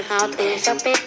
อเขาวตีสเปค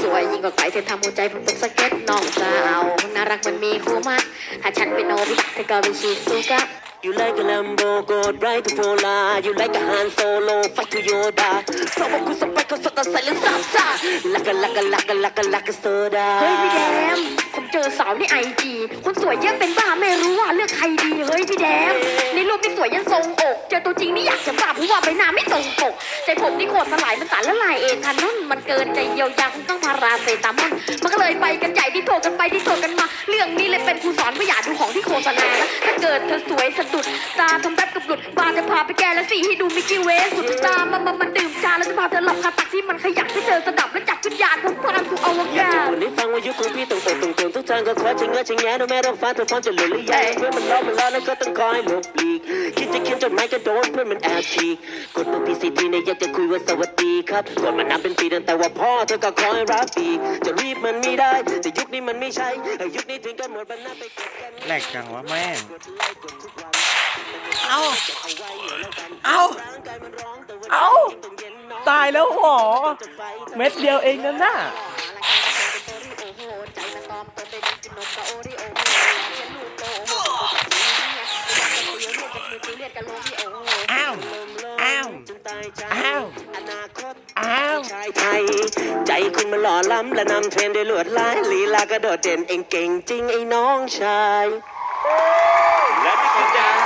สวยยิ่งกว่าไก่เธอทำหัวใจผมตกสะเก็ตน้องสาวน่ารักมันมีคู่มัดถ้าฉันเป็นโนบิเธอก็เป็นชิซูกะ You like a Lambo, go right to Pola. You like a Han Solo, fight to Yoda. เพราะว่าคุณสเปคเขาสดใสและสามซ่าลักกะลักกะลักกะลักกะลักกะโซดาเฮ้ยพี่แดม ผมเจอสาวในไอจีคนสวยเยอะเป็นบ้าไม่รู้ว่าเลือกใครดี เฮ้ยพี่แดม ในรูปนี่ส วยยันทรงอก เจอตัวจริงนี่อยากจะบ้าเพราะว่าใบหน้าไม่ตรงปก ใจผมนี่โคตรสลายมันสารละลายเองทันนุ่นมันเกินใจเยียวยาคงต้องพาราเซตามอนมันก็เลยไปกันใหญ่ที่โถกันไปที่โถกันมา เรื่องนี้เลยเป็นครูสอนไม่อยากดูของที่โฆษณานะถ้าเกิดเธอสวยสะดุดตาทำแป๊บกับหลุดบาจะพาไปแก้แล้วสิให้ดูมิกกี้เวสสุดตามันมันมันดื่มชาแล้วจะพาเธอหลับคาตักที่มันขยับให้เธอสะดับ และจับวิญญาณผมพาสู่อวอยากกาจะศพูดให้ฟังว่ายุคของพี่ต้องตกตรงตรงทุกทางก็ขอชิงเงชิงแงดูแม่ต้องฟ้าเธอพร้อมจะหลุดหรือยังเพื่อนมันร้อนมันร้อนแล้วก็ต้องคอยหลบหลีกคิดจะเขียนจดหมายก็โดนเพื่อนมันแอบฉีกกดตัวพีซีทีเนี่ยอยากจะคุยว่าสวัสดีครับกดมานานเป็นปีตั้งแต่ว่าพ่อเธอก็คอยรับอีกจะรีบมันไม่ได้แต่ยุคนี้มันไม่ใช่ยุคนี้ถึงกันหมดบรรณาไปกดกันแหลกจังวะแม่งเอา เอา เอา ตายแล้วหรอ เม็ดเดียวเองนั่นน่ะอ้าว อ้าว อ้าว อ้าว ชายไทย ใจคุณมันหล่อล้ำและนำเทรนด์ด้วยลวดลายลีลากระโดดเด่นเองเก่งจริงไอ้น้องชาย และนี่คือ